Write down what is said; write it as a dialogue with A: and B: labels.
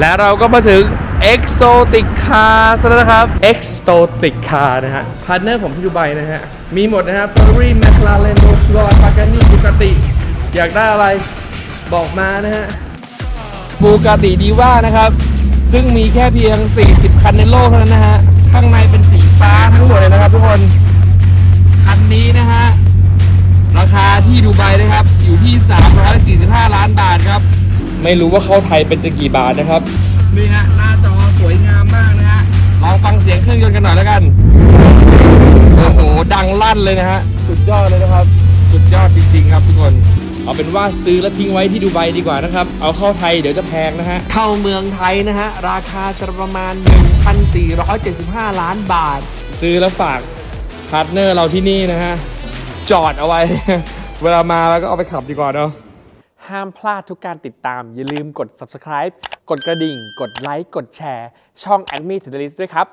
A: และเราก็มาถึง Exotic Car ซะแล้วนะครับ Exotic Car นะฮะ พาร์ทเนอร์ผมที่ดูไบนะฮะ มีหมดนะครับ Ferrari McLaren Rolls Royce Pagani Bugatti อยากได้อะไรบอกมานะฮะบูกาติดีว่านะครับ ซึ่งมีแค่เพียง 40 คันในโลกเท่านั้นนะฮะ ข้างในเป็นสีฟ้าทั้งหมดเลยนะครับทุกคน คันนี้นะฮะ ราคาที่ดูไบนะครับ อยู่ที่ 345 ไม่รู้ว่าเข้าไทยเป็นจะกี่บาทนะครับ นี่ฮะหน้าจอสวยงามมากนะฮะลองฟังเสียงเครื่องยนต์กันหน่อยแล้วกัน โอ้โห ดังลั่นเลยนะฮะ สุดยอดเลยนะครับ สุดยอดจริงๆครับทุกคน เอาเป็นว่าซื้อแล้วทิ้งไว้ที่ดูไบดีกว่านะครับ เอาเข้าไทยเดี๋ยวจะแพงนะฮะ เข้าเมืองไทยนะฮะ ราคาจะประมาณ 1,475 ล้านบาท ซื้อแล้วฝากพาร์ทเนอร์เราที่นี่นะฮะ จอดเอาไว้ เวลามาแล้วก็เอาไปขับดีกว่าเนาะ ห้ามพลาดทุกการติดตาม อย่าลืมกด subscribe กดกระดิ่ง กดไลค์ กดแชร์ ช่อง a d m i t e d l i s t ด้วยครับ